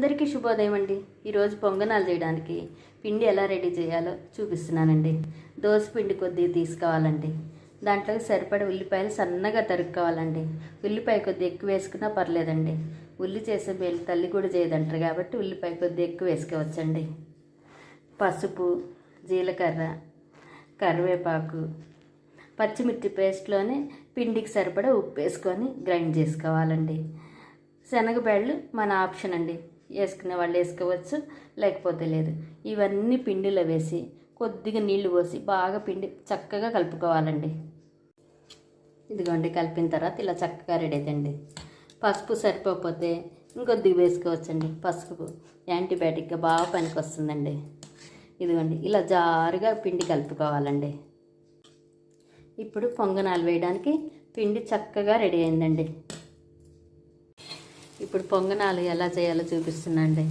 అందరికీ శుభోదయం అండి. ఈరోజు పొంగనాలు చేయడానికి పిండి ఎలా రెడీ చేయాలో చూపిస్తున్నానండి. దోశ పిండి కొద్దిగా తీసుకోవాలండి. దాంట్లోకి సరిపడే ఉల్లిపాయలు సన్నగా తరుక్కోవాలండి. ఉల్లిపాయ కొద్ది ఎక్కువ వేసుకున్నా పర్లేదండి. ఉల్లి చేసే మేలు తల్లి కూడా చేయదంటారు కాబట్టి ఉల్లిపాయ కొద్ది ఎక్కువ వేసుకోవచ్చండి. పసుపు జీలకర్ర కరివేపాకు పచ్చిమిర్చి పేస్ట్లోనే పిండికి సరిపడా ఉప్పు వేసుకొని గ్రైండ్ చేసుకోవాలండి. శనగబేళ్ళు మన ఆప్షన్ అండి. వేసుకునే వాళ్ళు వేసుకోవచ్చు లేకపోతే లేదు. ఇవన్నీ పిండిలో వేసి కొద్దిగా నీళ్ళు పోసి బాగా పిండి చక్కగా కలుపుకోవాలండి. ఇదిగోండి కలిపిన తర్వాత ఇలా చక్కగా రెడీ అవుతుంది పసుపు సరిపోకపోతే ఇంకొద్దిగా వేసుకోవచ్చండి. పసుపు యాంటీబయాటిక్గా బాగా పనికి వస్తుందండి ఇదిగోండి ఇలా జారుగా పిండి కలుపుకోవాలండి. ఇప్పుడు పొంగనాలు వేయడానికి పిండి చక్కగా రెడీ అయిందండి. ఇప్పుడు పొంగనాలు ఎలా చేయాలో చూపిస్తున్నాండి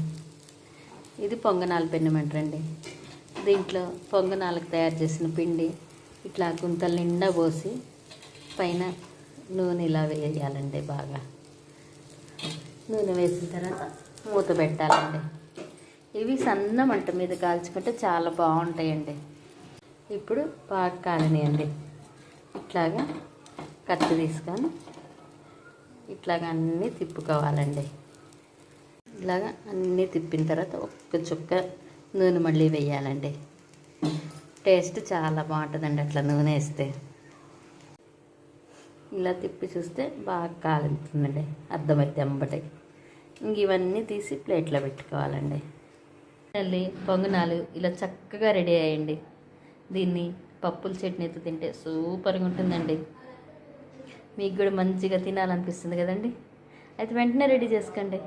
ఇది పొంగనాలు పెన్నమంటారండి దీంట్లో పొంగనాలకు తయారు చేసిన పిండి ఇట్లా గుంతలు నిండా పోసి పైన నూనె ఇలా వేయాలండి బాగా. నూనె వేసిన తర్వాత మూత పెట్టాలండి. ఇవి సన్న మంట మీద కాల్చుకుంటే చాలా బాగుంటాయండి. ఇప్పుడు బాగా కాలనియండి ఇట్లాగా కత్తి తీసుకొని ఇట్లాగా అన్నీ తిప్పుకోవాలండి. ఇలాగా అన్నీ తిప్పిన తర్వాత ఒక్క చుక్క నూనె మళ్ళీ వేయాలండి. టేస్ట్ చాలా బాగుంటుందండి అట్లా నూనె వేస్తే. ఇలా తిప్పి చూస్తే బాగా కాలుతుందండి అర్థమైతే అంబటి. ఇంక ఇవన్నీ తీసి ప్లేట్లో పెట్టుకోవాలండి. మళ్ళీ పొంగనాలు ఇలా చక్కగా రెడీ అయ్యండి. దీన్ని పప్పుల చట్నీతో తింటే సూపర్గా ఉంటుందండి. మీకు కూడా మంచిగా తినాలనిపిస్తుంది కదండి? అయితే వెంటనే రెడీ చేసుకోండి